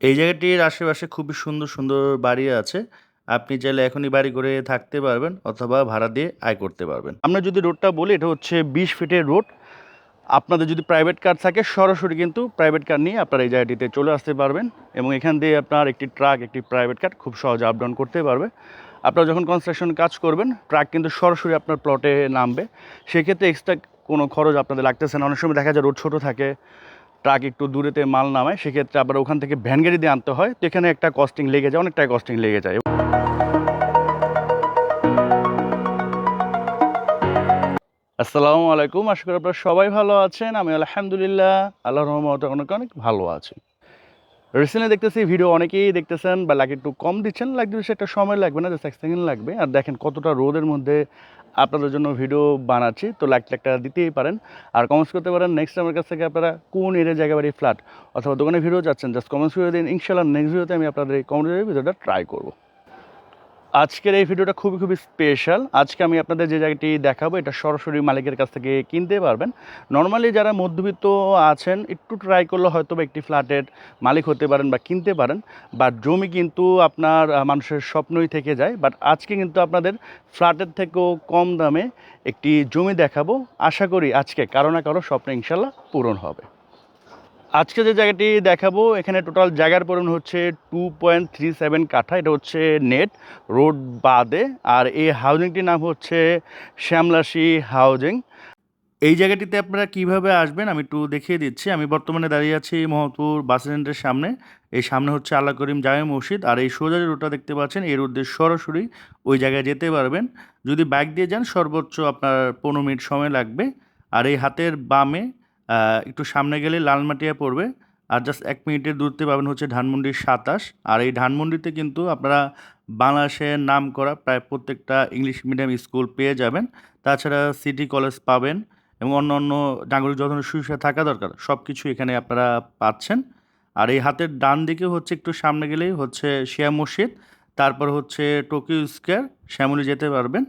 এই জায়গাটির আশেপাশে খুবই সুন্দর, সুন্দর বাড়ি আছে। আপনি চাইলে এখনই বাড়ি করে থাকতে পারবেন অথবা ভাড়া দিয়ে আয় করতে পারবেন। আমরা যদি রোডটা বলি এটা হচ্ছে ২০ ফিটের রোড। আপনাদের যদি প্রাইভেট কার থাকে সরাসরি কিন্তু প্রাইভেট কার নিয়ে আপনারা এই জায়গাটিতে চলে আসতে পারবেন এবং এখান দিয়ে আপনার একটি ট্রাক, একটি প্রাইভেট কার খুব সহজে আপ ডাউন করতে পারবে। আপনারা যখন কনস্ট্রাকশন কাজ করবেন ট্রাক কিন্তু সরাসরি আপনার প্লটে নামবে। সেক্ষেত্রে এক্সট্রা কোনো খরচ আপনাদের লাগতেছে না। অনেক সময় দেখা যায় রোড ছোটো থাকে, ট্রাক একটু দূরেতে মাল নামায় সেক্ষেত্রে আবার ওখান থেকে ভ্যান গাড়ি দিয়ে আনতে হয়। তো এখানে একটা কস্টিং লেগে যায়, অনেকটাই কস্টিং লেগে যায়। আসসালামু আলাইকুম। আশা করি আপনারা সবাই ভালো আছেন। আমি আলহামদুলিল্লাহ আল্লাহ রহমত অনেক, অনেক ভালো আছি। রিসেন্টলি দেখতেছি ভিডিও অনেকেই দেখতেছেন বা লাইক একটু কম দিচ্ছেন। লাইক দিচ্ছে একটা সময় লাগবে না, জাস্ট এক সেকেন্ড লাগবে। আর দেখেন কতটা রোদের মধ্যে আপনাদের জন্য ভিডিও বানাচ্ছি। তো লাইক একটা দিতেই পারেন। আর কমেন্টস করতে পারেন নেক্সট আমার কাছ থেকে আপনারা কোন এরিয়া জায়গা বাড়ি ফ্ল্যাট অথবা দোকানে ভিডিও যাচ্ছেন জাস্ট কমেন্টস করে দিন। ইনশাল্লাহ নেক্সট ভিডিওতে আমি আপনাদের এই কমেন্ট ভিডিওটা ট্রাই করব। আজকের এই ভিডিওটা খুবই, খুবই স্পেশাল। আজকে আমি আপনাদের যে জায়গাটি দেখাবো এটা সরাসরি মালিকের কাছ থেকে কিনতে পারবেন। নর্মালি যারা মধ্যবিত্ত আছেন একটু ট্রাই করলে হয়তোবা একটি ফ্ল্যাটের মালিক হতে পারেন বা কিনতে পারেন। বাট জমি কিন্তু আপনার মানুষের স্বপ্নই থেকে যায়। বাট আজকে কিন্তু আপনাদের ফ্ল্যাটের থেকেও কম দামে একটি জমি দেখাবো। আশা করি আজকে কারও না কারও স্বপ্ন ইনশাল্লাহ পূরণ হবে। আজকে যে জায়গাটি দেখাবো, এখানে টোটাল জায়গার পরিমাণ হচ্ছে 2.37 কাঠা। এটা হচ্ছে নেট রোড বাদে। আর এই হাউজিংটির নাম হচ্ছে শ্যামলাসি হাউজিং। এই জায়গাটিতে আপনারা কীভাবে আসবেন আমি একটু দেখিয়ে দিচ্ছি। আমি বর্তমানে দাঁড়িয়ে আছি মোহাম্মদপুর বাস স্ট্যান্ডের সামনে। এই সামনে হচ্ছে আল্লাহ করিম জামে মসজিদ। আর এই সোজা রোডটা দেখতে পাচ্ছেন রোড দিয়ে সরাসরি ওই জায়গায় যেতে পারবেন। যদি বাইক দিয়ে যান, সর্বোচ্চ আপনার ১৫ মিনিট সময় লাগবে। আর এই হাতের বামে একটু সামনে গেলে লালমাটিয়া পড়বে। আর জাস্ট ১ মিনিটের দূরত্বে পাবেন হচ্ছে ধানমন্ডির সাতাশ আর এই ধানমন্ডিতে কিন্তু আপনারা বাংলাদেশের নামকরা প্রায় প্রত্যেকটা ইংলিশ মিডিয়াম স্কুল পেয়ে যাবেন। তাছাড়া সিটি কলেজ পাবেন এবং অন্য অন্য নাগরিক যত ধরনের সুবিধা থাকা দরকার সব কিছু এখানে আপনারা পাচ্ছেন। আর এই হাতের ডান দিকে হচ্ছে একটু সামনে গেলেই হচ্ছে শিয়া মসজিদ। তারপর হচ্ছে টোকিও স্কয়ার, শ্যামলী যেতে পারবেন।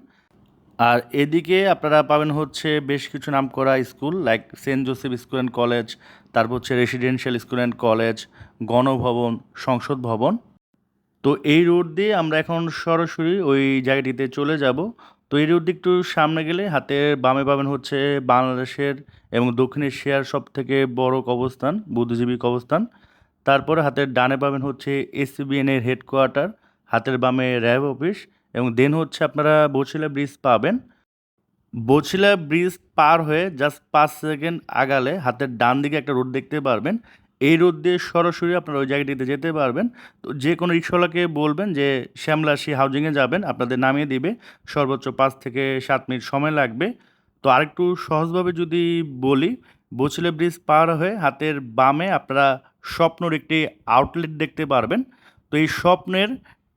আর এদিকে আপনারা পাবেন হচ্ছে বেশ কিছু নামকরা school like Saint Joseph school and college, তারপর হচ্ছে residential school and college, Ganabhaban, Sangsad Bhaban. তো এই রোড দিয়ে আমরা এখন সরাসরি ওই জায়গাটিতে চলে যাব। তো এই রোড একটু সামনে গেলে হাতের বামে পাবেন হচ্ছে বাংলাদেশের এবং দক্ষিণ এশিয়ার সব থেকে বড় কবরস্থান, বুদ্ধিজীবী কবরস্থান। তারপরে হাতের ডানে পাবেন হচ্ছে এসবিএন এর হেডকোয়ার্টার, হাতের বামে র‍্যাব অফিস এবং দেন হচ্ছে আপনারা বছিলা ব্রিজ পাবেন। বছিলা ব্রিজ পার হয়ে জাস্ট পাঁচ সেকেন্ড আগালে হাতের ডান দিকে একটা রোড দেখতে পারবেন। এই রোড দিয়ে সরাসরি আপনারা ওই জায়গাটিতে যেতে পারবেন। তো যে কোনো রিক্শাওয়ালাকে বলবেন যে শ্যামলাশি হাউজিংয়ে যাবেন, আপনাদের নামিয়ে দিবে। সর্বোচ্চ পাঁচ থেকে সাত মিনিট সময় লাগবে। তো আরেকটু সহজভাবে যদি বলি, বছিলা ব্রিজ পার হয়ে হাতের বামে আপনারা স্বপ্নর একটি আউটলেট দেখতে পারবেন। তো এই স্বপ্নের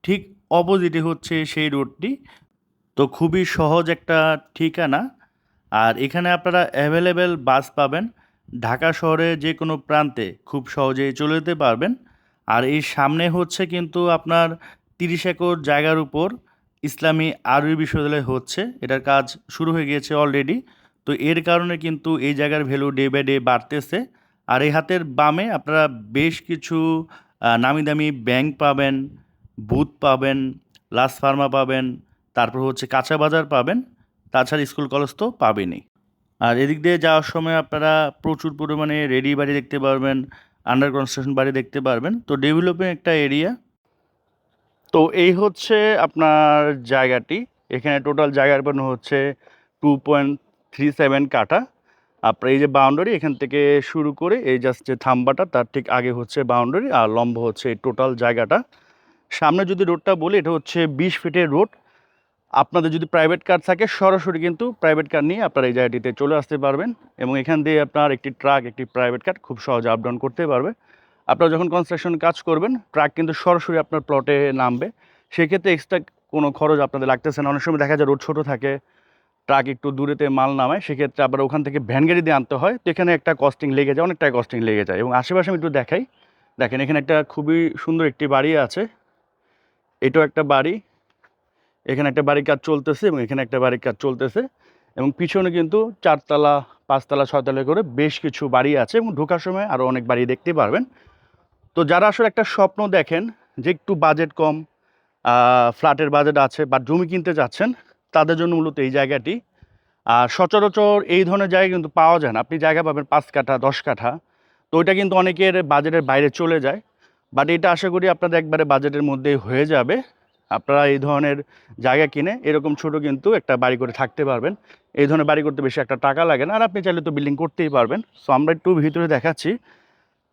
ঠিক অপোজিটে হচ্ছে সেই রোডটি। তো খুবই সহজ একটা ঠিকানা। আর এখানে আপনারা অ্যাভেলেবেল বাস পাবেন। ঢাকা শহরে যে কোনো প্রান্তে খুব সহজেই চলে যেতে পারবেন। আর এই সামনে হচ্ছে কিন্তু আপনার ৩০ একর জায়গার উপর ইসলামী আরবি বিশ্ববিদ্যালয় হচ্ছে। এটার কাজ শুরু হয়ে গিয়েছে অলরেডি। তো এর কারণে কিন্তু এই জায়গার ভ্যালু ডে বাই ডে বাড়তেছে। আর এই হাতের বামে আপনারা বেশ কিছু নামি-দামি ব্যাংক পাবেন, বুথ পাবেন, লাস ফার্মা পাবেন, তারপর হচ্ছে কাঁচা বাজার পাবেন। তাছাড়া স্কুল কলেজ তো পাবেনই। আর এদিক দিয়ে যাওয়ার সময় আপনারা প্রচুর পরিমাণে রেডি বাড়ি দেখতে পারবেন, আন্ডার কনস্ট্রাকশন বাড়ি দেখতে পারবেন। তো ডেভেলপিং একটা এরিয়া। তো এই হচ্ছে আপনার জায়গাটি। এখানে টোটাল জায়গার পরিমাণ হচ্ছে 2.37 কাটা আপনার এই যে বাউন্ডারি এখান থেকে শুরু করে এই জাস্ট যে থাম্বাটা তার ঠিক আগে হচ্ছে বাউন্ডারি আর লম্ব হচ্ছে এই টোটাল জায়গাটা। সামনে যদি রোডটা বলি এটা হচ্ছে ২০ ফিটের রোড। আপনাদের যদি প্রাইভেট কার থাকে সরাসরি কিন্তু প্রাইভেট কার নিয়ে আপনারা এই জায়গাটিতে চলে আসতে পারবেন এবং এখান দিয়ে আপনার একটি ট্রাক, একটি প্রাইভেট কার খুব সহজে আপ ডাউন করতে পারবে। আপনারা যখন কনস্ট্রাকশন কাজ করবেন ট্রাক কিন্তু সরাসরি আপনার প্লটে নামবে। সেক্ষেত্রে এক্সট্রা কোনো খরচ আপনাদের লাগতেছে না। অনেক সময় দেখা যায় রোড ছোটো থাকে, ট্রাক একটু দূরেতে মাল নামায় সেক্ষেত্রে আবার ওখান থেকে ভ্যান গাড়ি দিয়ে আনতে হয়। তো এখানে একটা কস্টিং লেগে যায়, অনেক টাকা কস্টিং লেগে যায় এবং আশেপাশে আমি একটু দেখাই। দেখেন এখানে একটা খুবই সুন্দর একটি বাড়ি আছে। এটাও একটা বাড়ি। এখানে একটা বাড়ির কাজ চলতেছে এবং এখানে একটা বাড়ির কাজ চলতেছে এবং পিছনে কিন্তু ৪ তলা, ৫ তলা, ৬ তলা করে বেশ কিছু বাড়ি আছে এবং ঢোকার সময় আরও অনেক বাড়ি দেখতে পারবেন। তো যারা আসলে একটা স্বপ্ন দেখেন যে একটু বাজেট কম ফ্ল্যাটের বাজেট আছে বা জমি কিনতে যাচ্ছেন তাদের জন্য মূলত এই জায়গাটি আর সচরাচর এই ধরনের জায়গা কিন্তু পাওয়া যায় না আপনি জায়গা পাবেন পাঁচ কাঠা দশ কাঠা তো ওইটা কিন্তু অনেকের বাজেটের বাইরে চলে যায় বাট এটা আশা করি আপনাদের একবারে বাজেটের মধ্যে হয়ে যাবে। আপনারা এই ধরনের জায়গা কিনে এরকম ছোট কিন্তু একটা বাড়ি করে থাকতে পারবেন। এই ধরনের বাড়ি করতে বেশি একটা টাকা লাগে না, আর আপনি চাইলে তো বিল্ডিং করতেই পারবেন। সো আমরা একটু ভিতরে দেখাচ্ছি।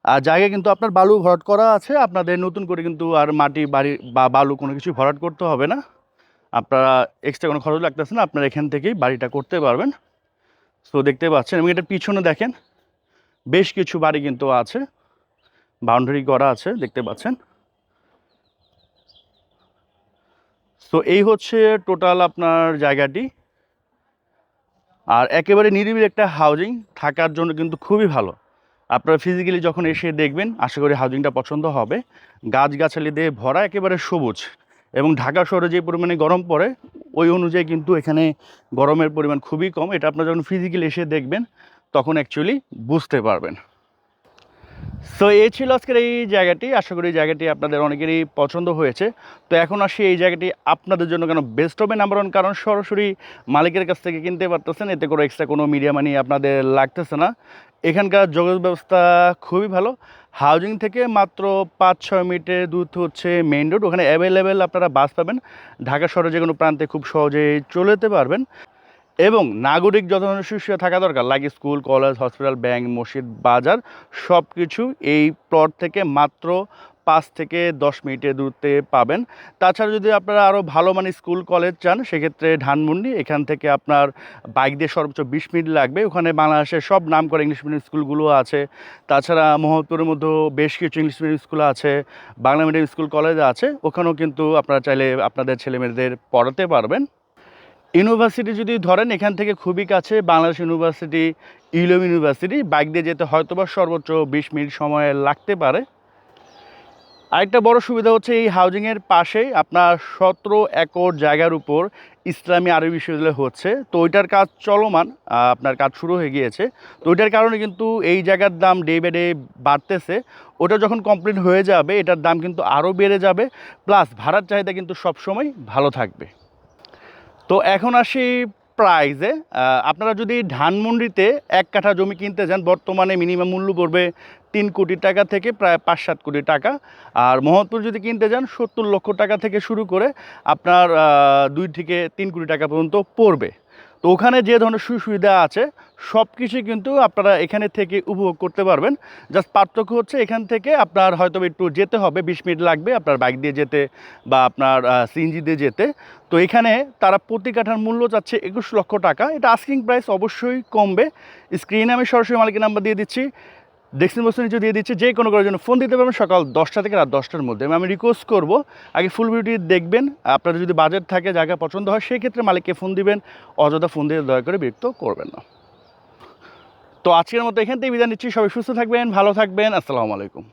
আর জায়গা কিন্তু আপনার বালু ভরাট করা আছে। আপনাদের নতুন করে কিন্তু আর মাটি, বাড়ি বা বালু কোনো কিছু ভরাট করতে হবে না। আপনারা এক্সট্রা কোনো খরচ লাগতেছে না, আপনারা এখান থেকেই বাড়িটা করতে পারবেন। সো দেখতে পাচ্ছেন, এবং এটার পিছনে দেখেন, বেশ কিছু বাড়ি কিন্তু আছে। বাউন্ডারি করা আছে, দেখতে পাচ্ছেন। সো এই হচ্ছে টোটাল আপনার জায়গাটি। আর একেবারে নিরিবিলি একটা হাউজিং থাকার জন্য কিন্তু খুবই ভালো। আপনারা ফিজিক্যালি যখন এসে দেখবেন, আশা করি হাউজিংটা পছন্দ হবে। গাছগাছালি দিয়ে ভরা, একেবারে সবুজ। এবং ঢাকা শহরে যে পরিমাণে গরম পড়ে, ওই অনুযায়ী কিন্তু এখানে গরমের পরিমাণ খুবই কম। এটা আপনারা যখন ফিজিক্যালি এসে দেখবেন, তখন অ্যাকচুয়ালি বুঝতে পারবেন। সো এই ছিল আজকের এই জায়গাটি। আশা করি জায়গাটি আপনাদের অনেকেরই পছন্দ হয়েছে। তো এখন আসি এই জায়গাটি আপনাদের জন্য কেন বেস্ট হবে নাম্বার ওয়ান কারণ সরাসরি মালিকের কাছ থেকে কিনতে পারতেছেন, এতে করে এক্সট্রা কোনো মিডিয়া মানি আপনাদের লাগতেছে না। এখানকার যোগাযোগ ব্যবস্থা খুবই ভালো। হাউজিং থেকে মাত্র পাঁচ ছয় মিনিটের দূরত্ব হচ্ছে মেইন রোড ওখানে অ্যাভেলেবেল আপনারা বাস পাবেন। ঢাকা শহরে যে কোনো প্রান্তে খুব সহজেই চলে যেতে পারবেন। এবং নাগরিক যত ধরনের থাকা দরকার লাগে স্কুল কলেজ হসপিটাল ব্যাংক মসজিদ, বাজার সব কিছু এই প্লট থেকে মাত্র পাঁচ থেকে দশ মিনিটের দূরত্বে পাবেন। তাছাড়া যদি আপনারা আরও ভালো মানে স্কুল কলেজ চান, সেক্ষেত্রে ধানমন্ডি, এখান থেকে আপনার বাইক দিয়ে সর্বোচ্চ বিশ মিনিট লাগবে। ওখানে বাংলাদেশের সব নাম করা ইংলিশ মিডিয়াম স্কুলগুলো আছে। তাছাড়া মোহাম্মদপুরের মধ্যেও বেশ কিছু ইংলিশ মিডিয়াম স্কুল আছে, বাংলা মিডিয়াম স্কুল কলেজ আছে। ওখানেও কিন্তু আপনারা চাইলে আপনাদের ছেলেমেয়েদের পড়াতে পারবেন। ইউনিভার্সিটি যদি ধরেন, এখান থেকে খুবই কাছে বাংলাদেশ ইউনিভার্সিটি, ইলম ইউনিভার্সিটি, বাইক দিয়ে যেতে হয়তো বা সর্বোচ্চ বিশ মিনিট সময় লাগতে পারে। আরেকটা বড় সুবিধা হচ্ছে এই হাউজিংয়ের পাশেই আপনার সতেরো একর জায়গার উপর ইসলামী আরবি বিশ্ববিদ্যালয় হচ্ছে। তো ওইটার কাজ চলমান আপনার কাজ শুরু হয়ে গিয়েছে। তো ওইটার কারণে কিন্তু এই জায়গার দাম ডে বাই ডে বাড়তেছে। ওটা যখন কমপ্লিট হয়ে যাবে, এটার দাম কিন্তু আরও বেড়ে যাবে। প্লাস ভাড়ার চাহিদা কিন্তু সবসময় ভালো থাকবে। তো এখন আসি প্রাইজে আপনারা যদি ধানমন্ডিতে এক কাঠা জমি কিনতে যান, বর্তমানে মিনিমাম মূল্য পড়বে তিন কোটি টাকা থেকে প্রায় পাঁচ সাত কোটি টাকা। আর মোহাম্মদপুর যদি কিনতে যান, সত্তর লক্ষ টাকা থেকে শুরু করে আপনার দুই থেকে তিন কোটি টাকা পর্যন্ত পড়বে। তো ওখানে যে ধরনের সুবিধা আছে সব কিছুই কিন্তু আপনারা এখানে থেকে উপভোগ করতে পারবেন। জাস্ট পার্থক্য হচ্ছে এখান থেকে আপনার হয়তো একটু যেতে হবে, বিশ মিনিট লাগবে আপনার বাইক দিয়ে যেতে বা আপনার সিএনজি দিয়ে যেতে। তো এখানে তারা প্রতি কাঠার মূল্য চাচ্ছে একুশ লক্ষ টাকা। এটা আস্কিং প্রাইস অবশ্যই কমবে। স্ক্রিনে আমি সরাসরি মালিকের নাম্বার দিয়ে দিচ্ছি। ডেক্সিন বস্তু নিচে দিয়ে দিচ্ছি। যে কোনো করার জন্য ফোন দিতে পারবেন সকাল দশটা থেকে রাত দশটার মধ্যে। আমি রিকোয়েস্ট করব, আগে ফুল ভিডিও দেখবেন। আপনাদের যদি বাজেট থাকে, জায়গা পছন্দ হয় সেই ক্ষেত্রে মালিককে ফোন দিবেন। অযথা ফোন দিয়ে দয়া করে বিরক্ত করবেন না। তো আজকের মতো এখান থেকে বিদায় নিচ্ছি। সবাই সুস্থ থাকবেন ভালো থাকবেন। আসসালামু আলাইকুম।